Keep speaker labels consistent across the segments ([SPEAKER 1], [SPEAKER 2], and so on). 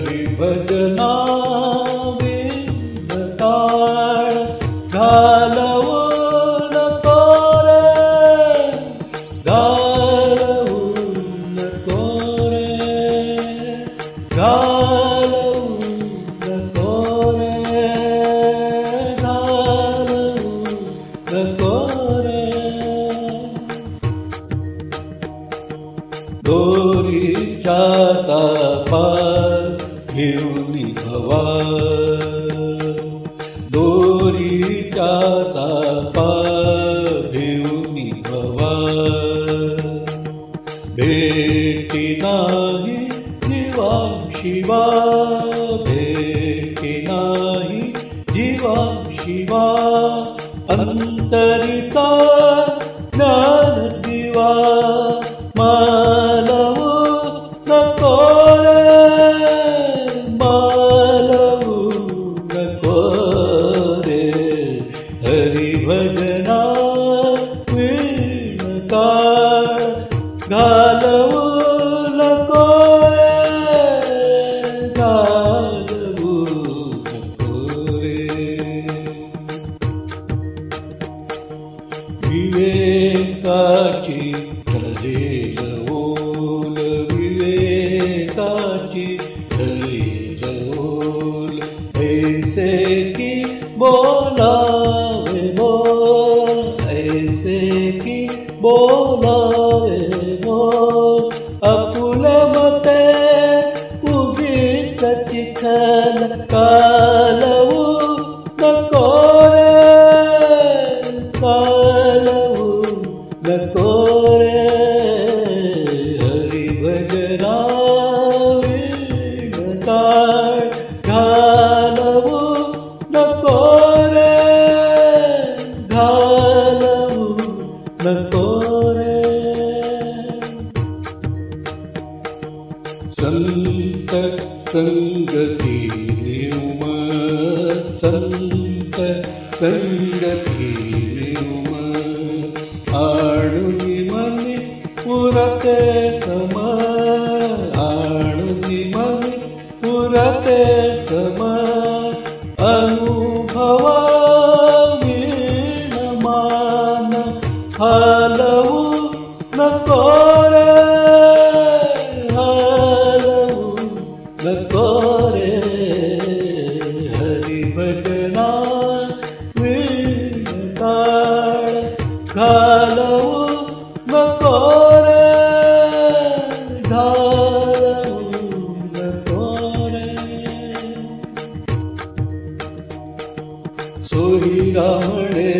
[SPEAKER 1] हरि भजना ताळ घालवू नको रे घालवू नको रे घालवू नको रे घालवू नको रे दोरीच्या तापार घेऊन भवा दोरीच्या तापार घेऊन भवा भेटी नाही जीवा शिवा भेटी नाही जीवा शिवा अंतरिता ज्ञान दिवा. मालवू भजना विणका घालवू नको रे घालवू नको रे विवेकाची ठरेल ओल विवेकाची उगीत चिखल कालवू नको रे कालवू नको रे हरि भजना विणताळ संत संगती उम आणुनी मनी पुरते सम आणुनी मनी पुरते सम। अनुभवा मान हलवू नको नको रे हरि भजना विणताळ घालवू नको रे घालवू नको रे सोही रामणे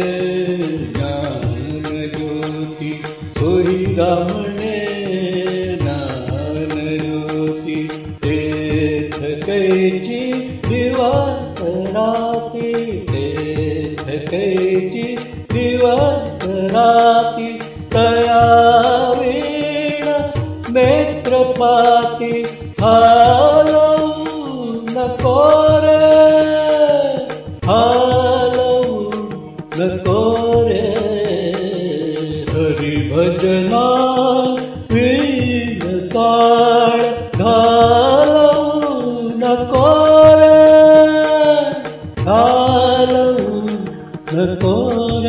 [SPEAKER 1] ज्ञान ज्योती सोही रामणे कैची दिवस राती तेथ कैची दिवस राती तया वीण नेत्रपाती हालवू नको रे हालवू नको रे हरि भजना न